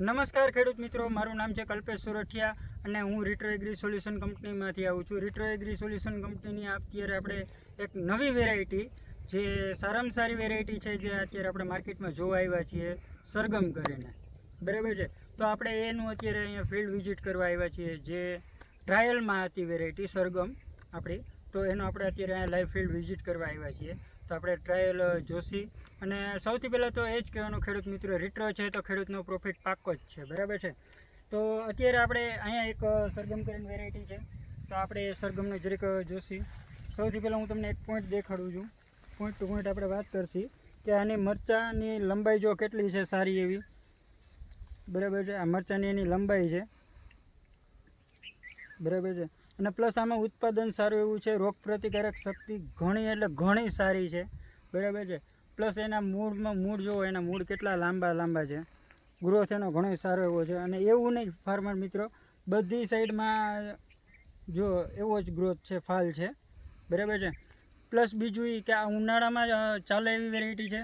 નમસ્કાર ખેડૂત મિત્રો, મારું નામ છે કલ્પેશ સુરઠિયા અને હું રિટ્રો એગ્રી સોલ્યુશન કંપનીમાંથી આવું છું. રિટ્રો એગ્રી સોલ્યુશન કંપનીની અત્યારે આપણે એક નવી વેરાયટી જે સારામાં સારી વેરાયટી છે, જે અત્યારે આપણે માર્કેટમાં જોવા આવ્યા છીએ, સરગમ કરીને. બરાબર છે? તો આપણે એનું અત્યારે અહીંયા ફિલ્ડ વિઝિટ કરવા આવ્યા છીએ, જે ટ્રાયલમાં હતી વેરાયટી સરગમ આપણી. તો એનો આપણે અત્યારે અહીંયા લાઈવ ફિલ્ડ વિઝિટ કરવા આવ્યા છીએ. તો આપણે ટ્રાયલ જોશી. અને સૌથી પહેલાં તો એ જ કહેવાનું ખેડૂત મિત્રો રિટ્રો છે તો ખેડૂતનો પ્રોફિટ પાકો જ છે, બરાબર છે? તો અત્યારે આપણે અહીંયા એક સરગમ કરીને વેરાયટી છે. તો આપણે સરગમને જરીક જોશી. સૌથી પહેલાં હું તમને એક પોઈન્ટ દેખાડું છું. પોઈન્ટ ટુ પોઈન્ટ આપણે વાત કરશી કે આની મરચાંની લંબાઈ જો કેટલી છે સારી એવી? બરાબર છે? આ મરચાંની એની લંબાઈ છે. બરાબર છે? અને પ્લસ આમાં ઉત્પાદન સારું એવું છે રોગ પ્રતિકારક શક્તિ ઘણી એટલે ઘણી સારી છે. બરાબર છે? પ્લસ એના મૂળમાં મૂળ જોવો એના મૂળ કેટલા લાંબા લાંબા છે. ગ્રોથ એનો ઘણો સારો એવો છે. અને એવું નહીં ફાર્મર મિત્રો, બધી સાઈડમાં જો એવો જ ગ્રોથ છે, ફાલ છે. બરાબર છે? પ્લસ બીજું એ કે આ ઉનાળામાં ચાલે એવી વેરાયટી છે.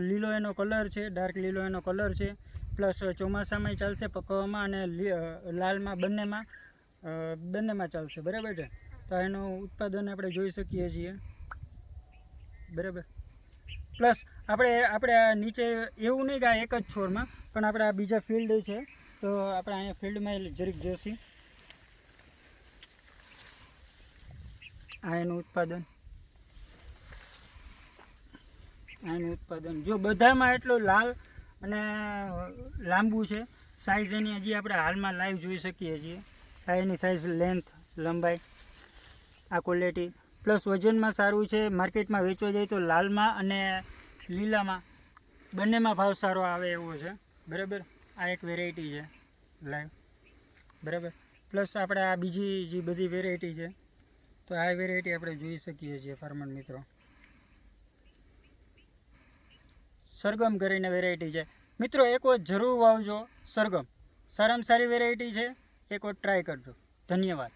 લીલો એનો કલર છે ડાર્ક લીલો એનો કલર છે. પ્લસ ચોમાસામાંય ચાલશે પકવવામાં અને લાલમાં બંનેમાં. બંનેમાં ચાલશે, બરાબર છે? તો એનું ઉત્પાદન આપણે જોઈ શકીએ છીએ. બરાબર? પ્લસ આપણે આપણે આ નીચે એવું નહીં કે એક જ છોડમાં, પણ આપણે આ બીજા ફિલ્ડ છે, તો આપણે અહીંયા ફિલ્ડમાં જરીક જોશી. આ એનું ઉત્પાદન. એનું ઉત્પાદન. જો બધામાં એટલો લાલ અને લાંબુ છે સાઇઝ એની હજી આપણે હાલમાં લાઈવ જોઈ શકીએ છીએ. એની સાઇઝ લેન્થ લંબાઈ, આ ક્વોલિટી પ્લસ વજનમાં સારું છે માર્કેટમાં વેચવા જાય તો લાલમાં અને લીલામાં બંનેમાં ભાવ સારો આવે એવો છે. બરાબર? આ એક વેરાયટી છે લાઈવ બરાબર? પ્લસ આપણે આ બીજી જે બધી વેરાયટી છે, તો આ વેરાયટી આપણે જોઈ શકીએ છીએ ફાર્મર મિત્રો. સરગમ કરીને વેરાયટી છે. મિત્રો, એક વખત જરૂર વાવજો સરગમ. સારામાં સારી વેરાયટી છે. એક વખત ટ્રાય કરજો. ધન્યવાદ.